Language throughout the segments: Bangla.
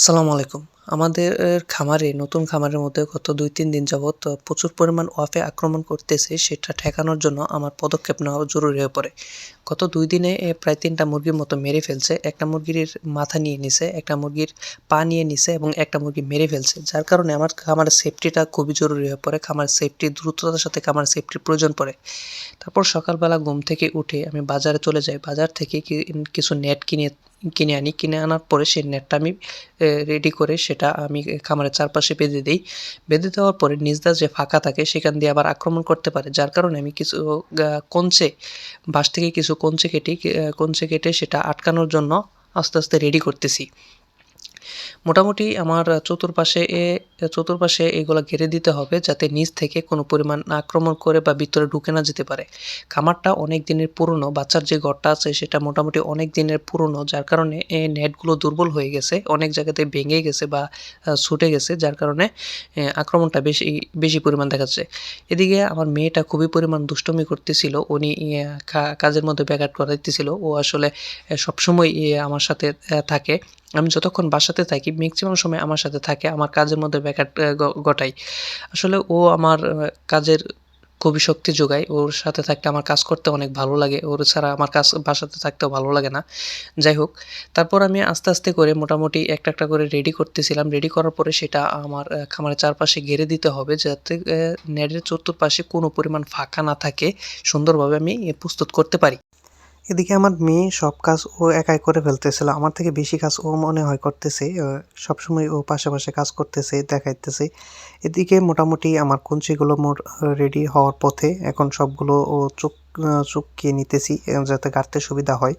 আসসালামু আলাইকুম। আমাদের খামারে, নতুন খামারের মধ্যে গত দুই তিন দিন যাবৎ প্রচুর পরিমাণ ওয়াফে আক্রমণ করতেছে, সেটা ঠেকানোর জন্য আমার পদক্ষেপ নেওয়া জরুরি হয়ে পড়ে। গত দুই দিনে প্রায় তিনটা মুরগির মতো মেরে ফেলছে, একটা মুরগির মাথা নিয়ে নিছে, একটা মুরগির পা নিয়ে নিছে এবং একটা মুরগি মেরে ফেলছে। যার কারণে আমার খামারের সেফটিটা খুবই জরুরি হয়ে পড়ে খামার সেফটি দ্রুততার সাথে খামার সেফটির প্রয়োজন পড়ে। তারপর সকালবেলা ঘুম থেকে উঠে আমি বাজারে চলে যাই। বাজার থেকে কিছু নেট কিনে কিনে আনি। কিনে আনার পরে সেই নেটটা আমি রেডি করে সেটা আমি খামারের চারপাশে বেঁধে দিই। বেঁধে দেওয়ার পরে নিজদা যে ফাঁকা থাকে সেখান দিয়ে আবার আক্রমণ করতে পারে, যার কারণে আমি কিছু কঞ্চে, বাঁশ থেকে কিছু কঞ্চে কেটে কঞ্চে কেটে সেটা আটকানোর জন্য আস্তে আস্তে রেডি করতেছি। মোটামুটি আমার চতুর্পাশে এ, চতুর্পাশে এগুলো ঘিরে দিতে হবে যাতে নিচ থেকে কোনো পরিমাণ আক্রমণ করে বা ভিতরে ঢুকে না যেতে পারে। খামারটা অনেক দিনের পুরনো, বাচ্চার যে ঘরটা আছে সেটা মোটামুটি অনেক দিনের পুরনো, যার কারণে এই নেটগুলো দুর্বল হয়ে গেছে, অনেক জায়গাতে ভেঙে গেছে বা ছুটে গেছে, যার কারণে আক্রমণটা বেশি বেশি পরিমাণ দেখাচ্ছে এদিকে আমার মেয়েটা খুবই পরিমাণ দুষ্টমি করতেছিল, উনি কাজের মধ্যে ব্যাঘাত করাইতেছিল ও আসলে সবসময় আমার সাথে থাকে। আমি যতক্ষণ বাসাতে থাকি ম্যাক্সিমাম সময় আমার সাথে থাকে আমার কাজের মধ্যে ব্যাঘাত আহ, ঘ- ঘটায় আসলে ও আমার কাজের খুবই শক্তি যোগায় ওর সাথে থাকতে আমার কাজ করতে অনেক ভালো লাগে ওর ছাড়া আমার কাজ বাসাতে থাকতেও ভালো লাগে না। যাই হোক তারপর আমি আস্তে আস্তে করে মোটামুটি একটা একটা করে রেডি করতেছিলাম। রেডি করার পরে সেটা আমার খামারের চারপাশে ঘেরে দিতে হবে যাতে নেটের চতুর্পাশে কোনো পরিমাণ ফাঁকা না থাকে সুন্দরভাবে আমি প্রস্তুত করতে পারি। এদিকে আমার মেয়ে সব কাজ ও একাই করে ফেলতেছিল। আমার থেকে বেশি কাজ ও মনে হয় করতেছে সবসময় ও পাশে পাশে কাজ করতেছে দেখাইতেছে। এদিকে মোটামুটি আমার কুঞ্চিগুলো মোর রেডি হওয়ার পথে এখন সবগুলো ও আহ, চুকিয়ে নিতেছি যাতে গাড়তে সুবিধা হয়।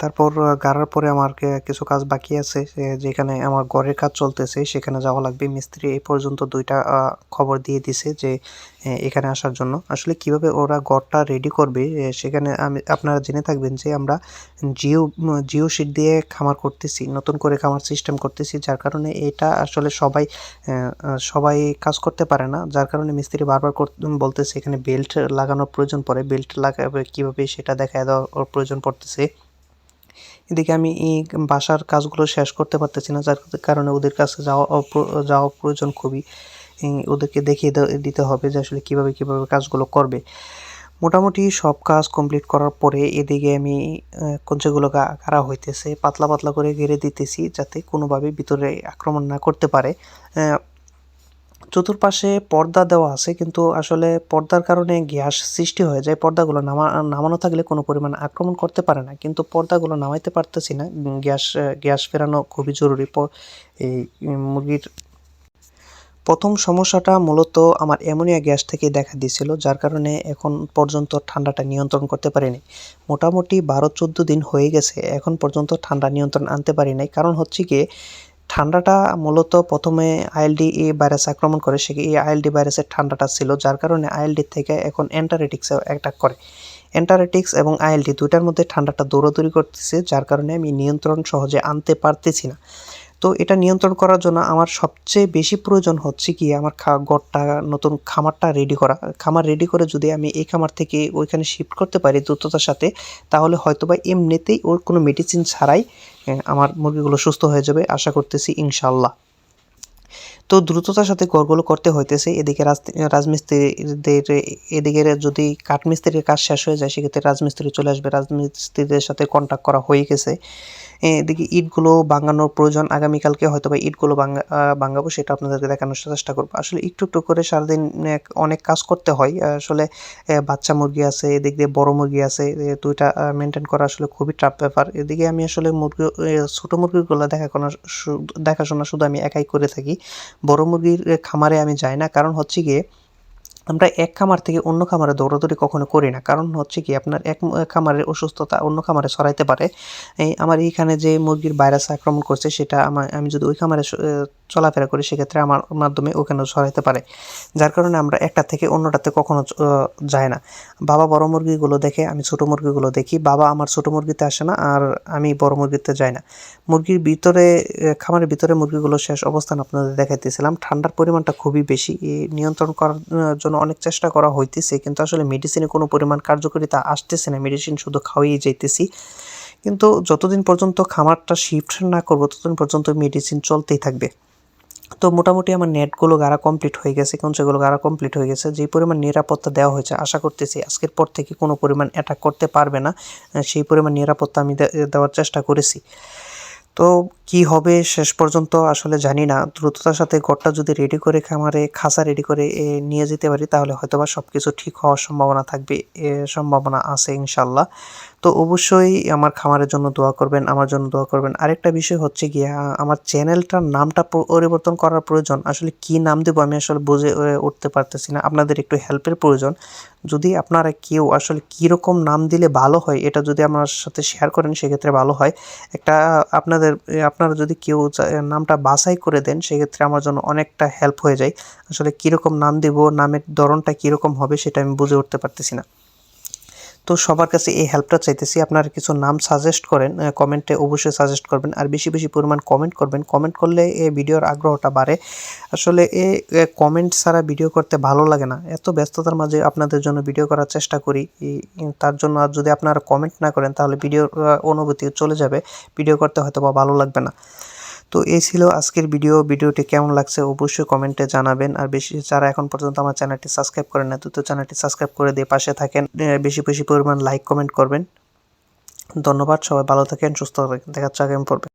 তারপর গাড়ার পরে আমার কিছু কাজ বাকি আছে যেখানে আমার ঘরের কাজ চলতেছে, সেখানে যাওয়া লাগবে। মিস্ত্রি এই পর্যন্ত দুইটা খবর দিয়ে দিছে যে এখানে আসার জন্য। আসলে কীভাবে ওরা ঘরটা রেডি করবে সেখানে আমি, আপনারা জেনে থাকবেন যে আমরা জিও জিও শিট দিয়ে খামার করতেছি, নতুন করে খামার সিস্টেম করতেছি, যার কারণে এটা আসলে সবাই সবাই কাজ করতে পারে না। যার কারণে মিস্ত্রি বারবার বলতেছে এখানে বেল্ট লাগানোর প্রয়োজন পড়ে বেল্ট লাগাবে, কীভাবে সেটা দেখা দেওয়ার প্রয়োজন পড়তেছে। এদিকে আমি এই বাসার কাজগুলো শেষ করতে পারতেছি না, যার কারণে ওদের কাছে যাওয়া যাওয়া প্রয়োজন খুবই। ওদেরকে দেখিয়ে দিতে হবে যে আসলে কীভাবে কীভাবে কাজগুলো করবে। মোটামুটি সব কাজ কমপ্লিট করার পরে এদিকে আমি গা- গাড়া হইতেছে, পাতলা পাতলা করে ঘিরে দিতেছি যাতে কোনোভাবে ভিতরে আক্রমণ না করতে পারে। চতুর্পাশে পর্দা দেওয়া আছে, কিন্তু আসলে পর্দার কারণে গ্যাস সৃষ্টি হয়ে যায়। পর্দাগুলো নামা, নামানো থাকলে কোনো পরিমাণ আক্রমণ করতে পারে না, কিন্তু পর্দাগুলো নামাইতে পারতেছি না। গ্যাস গ্যাস ফেরানো খুবই জরুরি। এই মুরগির প্রথম সমস্যাটা মূলত আমার অ্যামোনিয়া গ্যাস থেকে দেখা দিয়েছিল, যার কারণে এখন পর্যন্ত ঠান্ডাটা নিয়ন্ত্রণ করতে পারিনি। মোটামুটি বারো চোদ্দ দিন হয়ে গেছে, এখন পর্যন্ত ঠান্ডা নিয়ন্ত্রণ আনতে পারি নাই। কারণ হচ্ছে কি ঠান্ডাটা মূলত প্রথমে আইএলডি এ ভাইরাস আক্রমণ করে, সে এই আইএলডি ভাইরাসের ঠান্ডাটা ছিল, যার কারণে আইএলডি থেকে এখন অ্যান্টারেটিক্সে অ্যাটাক করে। অ্যান্টারেটিক্স এবং আইএলডি দুইটার মধ্যে ঠান্ডাটা দৌড়াদৌড়ি করতেছে, যার কারণে আমি নিয়ন্ত্রণ সহজে আনতে পারতেছি না। তো এটা নিয়ন্ত্রণ করার জন্য আমার সবচেয়ে বেশি প্রয়োজন হচ্ছে কি আমার খা ঘরটা নতুন খামারটা রেডি করা। খামার রেডি করে যদি আমি এই খামার থেকে ওইখানে শিফট করতে পারি দ্রুততার সাথে, তাহলে হয়তো বা এমনিতেই ওর কোনো মেডিসিন ছাড়াই আমার মুরগিগুলো সুস্থ হয়ে যাবে, আশা করতেছি ইনশাল্লাহ তো দ্রুততার সাথে ঘরগুলো করতে হইতেছে। এদিকে রাজ- রাজমিস্ত্রিদের এদিকে যদি কাঠমিস্ত্রির কাজ শেষ হয়ে যায়, সেক্ষেত্রে রাজমিস্ত্রি চলে আসবে। রাজমিস্ত্রিদের সাথে কন্ট্যাক্ট করা হয়ে গেছে। এদিকে ইটগুলো ভাঙানোর প্রয়োজন আগামীকালকে হয়তো বা ইটগুলো ভাঙা ভাঙাবো সেটা আপনাদেরকে দেখানোর চেষ্টা করব। আসলে একটু একটু করে সারাদিন অনেক কাজ করতে হয়। আসলে বাচ্চা মুরগি আছে, এদিক দিয়ে বড় মুরগি আছে দুইটা মেনটেন করা আসলে খুবই টাফ ব্যাপার। এদিকে আমি আসলে মুরগি, ছোটো মুরগিগুলো দেখাশোনা দেখাশোনা শুধু আমি একাই করে থাকি। বড় মুরগির খামারে আমি যাই না। কারণ হচ্ছে গিয়ে আমরা এক খামার থেকে অন্য খামারে দৌড়াদৌড়ি কখনো করি না। কারণ হচ্ছে কি আপনার এক খামারের অসুস্থতা অন্য খামারে ছড়াইতে পারে। আমার এইখানে যে মুরগির ভাইরাস আক্রমণ করছে, সেটা আমার আমি যদি ওই খামারে চলাফেরা করি, সেক্ষেত্রে আমার মাধ্যমে ওখানেও ছড়াইতে পারে। যার কারণে আমরা একটা থেকে অন্যটাতে কখনো যায় না। বাবা বড় মুরগিগুলো দেখে, আমি ছোট মুরগিগুলো দেখি। বাবা আমার ছোট মুরগিতে আসে না, আর আমি বড় মুরগিতে যাই না। মুরগির ভিতরে খামারের ভিতরে মুরগিগুলো শেষ অবস্থান আপনাদের দেখাইতেছিলাম। ঠান্ডার পরিমাণটা খুবই বেশি। নিয়ন্ত্রণ করার জন্য অনেক চেষ্টা করা হইতেছে, কিন্তু আসলে মেডিসিনে কোনো পরিমাণ কার্যকারিতা আসতেছে না। মেডিসিন শুধু খাওয়াই যাইতেছি। কিন্তু যতদিন পর্যন্ত খামারটা শিফট না করব, ততদিন পর্যন্ত মেডিসিন চলতেই থাকবে। তো মোটামুটি আমার নেটগুলো গাড়া কমপ্লিট হয়ে গেছে সেগুলো গাড়া কমপ্লিট হয়ে গেছে। যে পরিমাণ নিরাপত্তা দেওয়া হয়েছে, আশা করতেছি আজকের পর থেকে কোনো পরিমাণ অ্যাটাক করতে পারবে না। সেই পরিমাণ নিরাপত্তা আমি দেওয়ার চেষ্টা করেছি। তো কি হবে শেষ পর্যন্ত আসলে জানি না। দ্রুততার সাথে ঘরটা যদি রেডি করে খামারে খাসা রেডি করে নিয়ে যেতে পারি তাহলে হয়তোবা সব কিছু ঠিক হওয়ার সম্ভাবনা থাকবে এ, সম্ভাবনা আছে ইনশাল্লাহ তো অবশ্যই আমার খামারের জন্য দোয়া করবেন আমার জন্য দোয়া করবেন। আরেকটা বিষয় হচ্ছে গিয়ে আমার চ্যানেলটার নামটা পরিবর্তন করার প্রয়োজন আসলে কি নাম দেবো আমি আসলে বুঝে উঠতে পারতেছি না। আপনাদের একটু হেল্পের প্রয়োজন। যদি আপনারা কেউ আসলে কীরকম নাম দিলে ভালো হয় এটা যদি আমার সাথে শেয়ার করেন সেক্ষেত্রে ভালো হয়। একটা আপনাদের আপনারা যদি কেউ নামটা বাছাই করে দেন, সেক্ষেত্রে আমার জন্য অনেকটা হেল্প হয়ে যায়। আসলে কীরকম নাম দিব, নামের ধরনটা কীরকম হবে, সেটা আমি বুঝে উঠতে পারতেছি না। তো সবার কাছে এই হেল্পটা চাইতেছি। আপনারা কিছু নাম সাজেস্ট করেন কমেন্টে অবশ্যই সাজেস্ট করবেন। আর বেশি বেশি পরিমাণ কমেন্ট করবেন। কমেন্ট করলে এই ভিডিওর আগ্রহটা বাড়ে। আসলে এ কমেন্ট ছাড়া ভিডিও করতে ভালো লাগে না। এত ব্যস্ততার মাঝে আপনাদের জন্য ভিডিও করার চেষ্টা করি। তার জন্য আর যদি আপনারা কমেন্ট না করেন, তাহলে ভিডিওর অনুভূতি চলে যাবে। ভিডিও করতে হয়তো বা ভালো লাগবে না। তো এই ছিল আজকের ভিডিও ভিডিওটি কেমন লাগছে অবশ্যই কমেন্টে জানাবেন। আর বেশি, যারা এখন পর্যন্ত আমার চ্যানেলটি সাবস্ক্রাইব করেন না তো চ্যানেলটি সাবস্ক্রাইব করে দিয়ে পাশে থাকেন। বেশি বেশি পরিমাণ লাইক কমেন্ট করবেন। ধন্যবাদ, সবাই ভালো থাকেন, সুস্থ থাকেন। দেখা আগামী পর্বে।